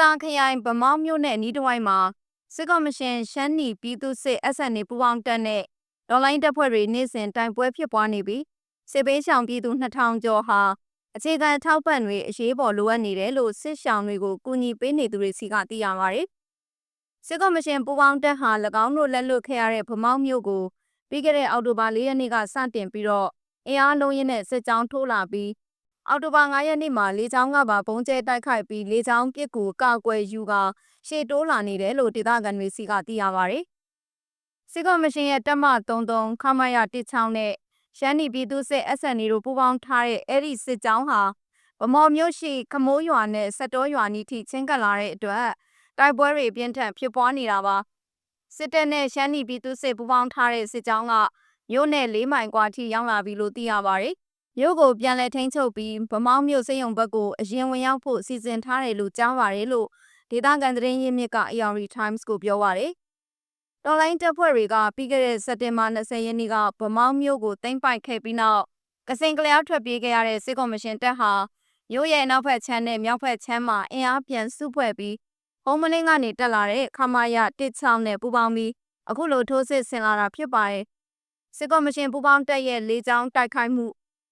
သာခရိုင်ဗမောက်မြို့နယ်အနီးတစ်ဝိုက်မှာစစ်ကော်မရှင်ရှမ်းနီပြည်သူ့စစ် SNA ပူးပေါင်းတပ်နဲ့ဒေါ်လိုင်းတပ်ဖွဲ့တွေနေ့စဉ်တိုင်ပွဲဖြစ်ပွားနေပြီးစစ်ပေးရှောင်ပြည်သူ2000ကျော်ဟာအခြေခံထောက်ပံ့တွေအရေးပေါ်လိုအပ်နေတယ်လို့စစ်ရှောင်တွေကိုကူညီပေးနေသူတွေစီကသိရပါတယ်။စစ်ကော်မရှင်ပူးပေါင်းတပ်ဟာ၎င်းတို့လက်လွတ်ခဲ့ရတဲ့ဗမောက်မြို့ကိုပြီးခဲ့တဲ့အောက်တိုဘာ၄ရက်နေ့ကစတင်ပြီးတော့အင်အားလုံးရင်းနဲ့စစ်ကြောင်းထိုးလာပြီး အောက်တိုဘာ9ရက်နေ့မှာလေကြောင်းကပါပုံကျဲတိုက်ခိုက်ပြီးလေကြောင်းပစ်ကူကောက်ကွယ်ယူကရှေ့တိုးလာနေတယ်လို့ဒေသခံတွေစီကသိရပါဗျ။စစ်ကော်မရှင်ရဲ့တပ်မ33ခမရ16နဲ့ရှမ်းနီပြည်သူစစ် SNA တို့ပူးပေါင်းထားတဲ့အဲ့ဒီစစ်ကြောင်းဟာဗမော်မြို့ရှိခမိုးရွာနဲ့စက်တော်ရွာနီထိချင်းကပ်လာတဲ့အတွက်တိုက်ပွဲတွေပြင်းထန်ဖြစ်ပွားနေတာပါစစ်တပ်နဲ့ရှမ်းနီပြည်သူစစ်ပူးပေါင်းထားတဲ့စစ်ကြောင်းကမြို့နယ်၄မိုင်ကွာထိရောက်လာပြီလို့သိရပါတယ် မြို့ကိုပြန်လည်ထိန်းချုပ်ပြီးဗမောက်မြို့စိတ်ုံဘက်ကိုအရင်ဝင်ရောက်ဖို့စီစဉ်ထားတယ်လို့ကြားပါတယ်လို့ဒေသခံသတင်းရင်းမြစ်က AR Times ကိုပြောပါတယ်။တော်လိုင်းတပ်ဖွဲ့တွေကပြီးခဲ့တဲ့စက်တင်ဘာ20ရက်နေ့ကဗမောက်မြို့ကိုသိမ်းပိုက်ခဲ့ပြီးနောက်ကစင်ကလျားထွက်ပြေးခဲ့ရတဲ့စစ်ကော်မရှင်တပ်ဟာမြို့ရဲ့နောက်ဘက်ခြမ်းနဲ့မြောက်ဘက်ခြမ်းမှာအင်အားပြန်စုဖွဲ့ပြီးဟုံးမလင်းကနေတက်လာတဲ့ခမာယ16နဲ့ပူးပေါင်းပြီးအခုလိုထိုးစစ်ဆင်လာတာဖြစ်ပါတယ်။စစ်ကော်မရှင်ပူးပေါင်းတပ်ရဲ့လေကြောင်းတိုက်ခိုက်မှု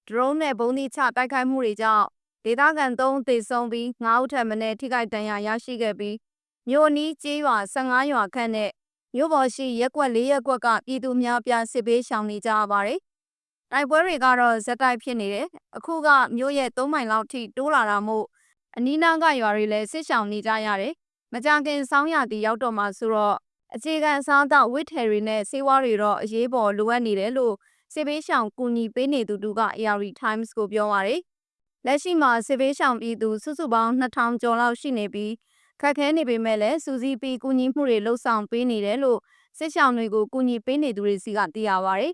ဒရုန်းနဲ့ဘုံသီးချတိုက်ခိုက်မှုတွေကြောင့်ဒေသခံ3ဦးသေဆုံးပြီး9ဦးထပ်မံထိခိုက်ဒဏ်ရာရရှိခဲ့ပြီးမြို့နီးကျေးရွာ15ရွာခန့်နဲ့မြို့ပေါ်ရှိရက်ကွက်၄ရက်ကွက်ကပြည်သူများပြစစ်ပေးရှောင်နေကြရပါတယ်။တိုက်ပွဲတွေကတော့ဇက်တိုက်ဖြစ်နေတယ်။အခုကမြို့ရဲ့3မိုင်လောက်ထိတိုးလာတာမို့အနီးနားကရွာတွေလည်းစစ်ရှောင်နေကြရတယ်။မကြခင်ဆောင်းရာသီရောက်တော့မှဆိုတော့အခြေခံအစားအသောက်ဝစ်ထယ်တွေနဲ့ဆေးဝါးတွေတော့အရေးပေါ်လိုအပ်နေတယ်လို့ စစ်ပေးရှောင်ကူညီပေးနေသူတို့က AR Times ကိုပြောပါတယ်။လက်ရှိမှာစစ်ပေးရှောင်ပြည်သူစုစုပေါင်း2000ကျော်လောက်ရှိနေပြီးခက်ခဲနေပေမဲ့လည်းစူးစီးပြီးကူညီမှုတွေလှုပ်ဆောင်ပေးနေတယ်လို့စစ်ရှောင်တွေကိုကူညီပေးနေသူတွေစီကသိရပါတယ်